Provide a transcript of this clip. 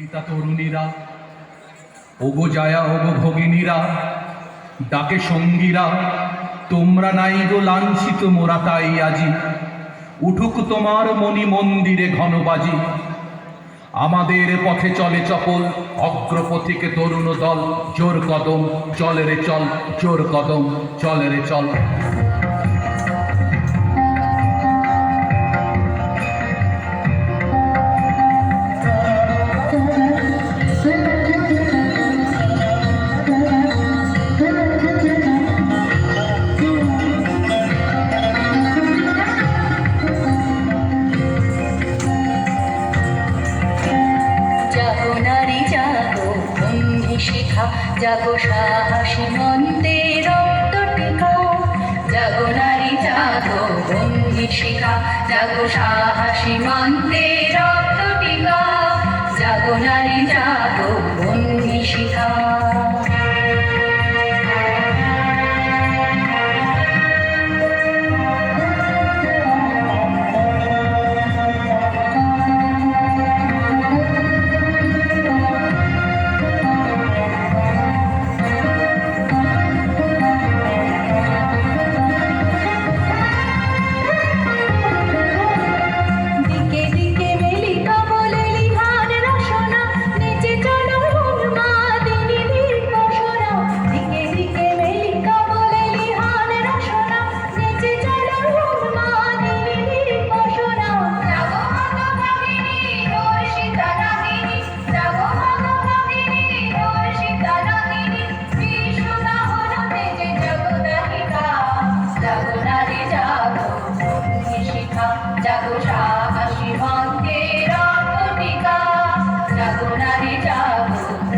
পিতা তরুণীরা, ওগো জায়া, ওগো ভগিনীরা, ডাকে সঙ্গীরা, তোমরা নাই গো লাঞ্ছিত মোরা তাই আজি। উঠুক তোমার মণি মন্দিরে ঘনবাজি। আমাদের পথে চলে চপল, অগ্রপথিকে তরুণ দল। জোর কদম, চলে রে চল, জোর কদম, চলে রে চল। শিখা। জাগো সাহসী মন্তে রক্ত টেকা। জাগো নারী, জাগো বন্দি শেখা। জাগো সাহসী মন্তে রক্ত টেকা। জাগো নারী, জাগো বন্দি শিখা। জাগো নারী জাগো।